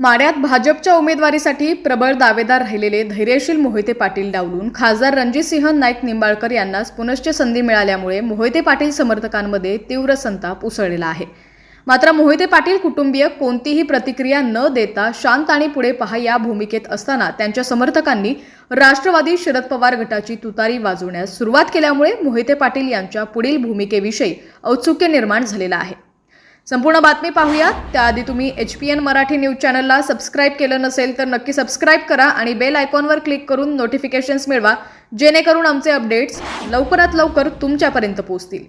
माड्यात भाजपच्या उमेदवारीसाठी प्रबळ दावेदार राहिलेले धैर्यशील मोहिते पाटील डावलून खासदार रणजितसिंह नाईक निंबाळकर यांनाच पुनश्च संधी मिळाल्यामुळे मोहिते पाटील समर्थकांमध्ये तीव्र संताप उसळलेला आहे. मात्र मोहिते पाटील कुटुंबीय कोणतीही प्रतिक्रिया न देता शांत आणि पुढे पहा या भूमिकेत असताना त्यांच्या समर्थकांनी राष्ट्रवादी शरद पवार गटाची तुतारी वाजवण्यास सुरुवात केल्यामुळे मोहिते पाटील यांच्या पुढील भूमिकेविषयी औत्सुक्य निर्माण झालेलं आहे. संपूर्ण बातमी पाहूया त्याआधी तुम्ही H P N Marathi news चॅनलला सबस्क्राईब केलं नसेल तर नक्की सबस्क्राईब करा आणि बेल आयकॉनवर क्लिक करून नोटिफिकेशन्स मिळवा जेणेकरून आमचे अपडेट्स लवकरात लवकर तुमच्यापर्यंत पोहोचतील.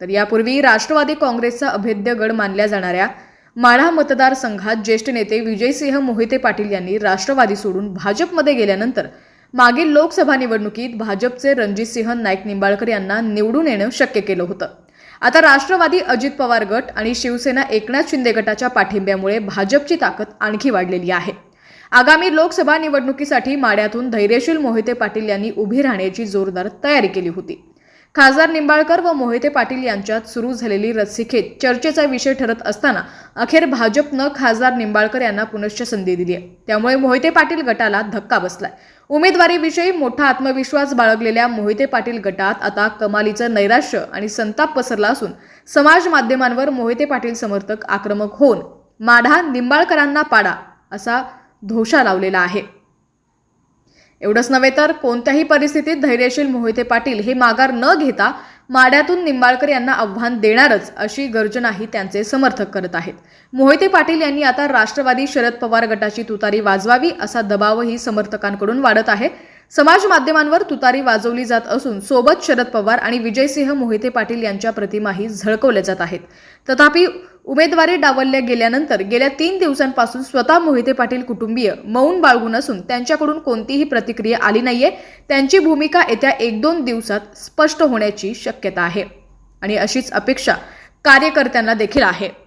तर यापूर्वी राष्ट्रवादी काँग्रेसचा अभेद्य गड मानल्या जाणाऱ्या माढा मतदारसंघात ज्येष्ठ नेते विजयसिंह मोहिते पाटील यांनी राष्ट्रवादी सोडून भाजपमध्ये गेल्यानंतर मागील लोकसभा निवडणुकीत भाजपचे रणजितसिंह नाईक निंबाळकर यांना निवडून येणं शक्य केलं होतं. आता राष्ट्रवादी अजित पवार गट आणि शिवसेना एकनाथ शिंदे गटाच्या पाठिंब्यामुळे भाजपची ताकद आणखी वाढलेली आहे. आगामी लोकसभा निवडणुकीसाठी माड्यातून धैर्यशील मोहिते पाटील यांनी उभी राहण्याची जोरदार तयारी केली होती. खासदार निंबाळकर व मोहिते पाटील यांच्यात सुरू झालेली रस्सीखेच चर्चेचा विषय ठरत असताना अखेर भाजपनं खासदार निंबाळकर यांना पुनश्च संधी दिली आहे. त्यामुळे मोहिते पाटील गटाला धक्का बसलाय. उमेदवारीविषयी मोठा आत्मविश्वास बाळगलेल्या मोहिते पाटील गटात आता कमालीचं नैराश्य आणि संताप पसरला असून समाज माध्यमांवर मोहिते पाटील समर्थक आक्रमक होऊन माढा निंबाळकरांना पाडा असा धोशा लावलेला आहे. एवढंच नव्हे तर कोणत्याही परिस्थितीत धैर्यशील मोहिते पाटील हे माघार न घेता माड्यातून निंबाळकर यांना आव्हान देणारच अशी गर्जनाही त्यांचे समर्थक करत आहेत. मोहिते पाटील यांनी आता राष्ट्रवादी शरद पवार गटाची तुतारी वाजवावी असा दबावही समर्थकांकडून वाढत आहे. समाज माध्यमांवर तुतारी वाजवली जात असून सोबत शरद पवार आणि विजयसिंह मोहिते पाटील यांच्या प्रतिमाही झळकवल्या जात आहेत. तथापि उमेदवारी डावलल्या गेल्यानंतर गेल्या तीन दिवसांपासून स्वतः मोहिते पाटील कुटुंबीय मौन बाळगून असून त्यांच्याकडून कोणतीही प्रतिक्रिया आली नाहीये. त्यांची भूमिका येत्या एक दोन दिवसात स्पष्ट होण्याची शक्यता आहे. आणि अशीच अपेक्षा कार्यकर्त्यांना देखील आहे.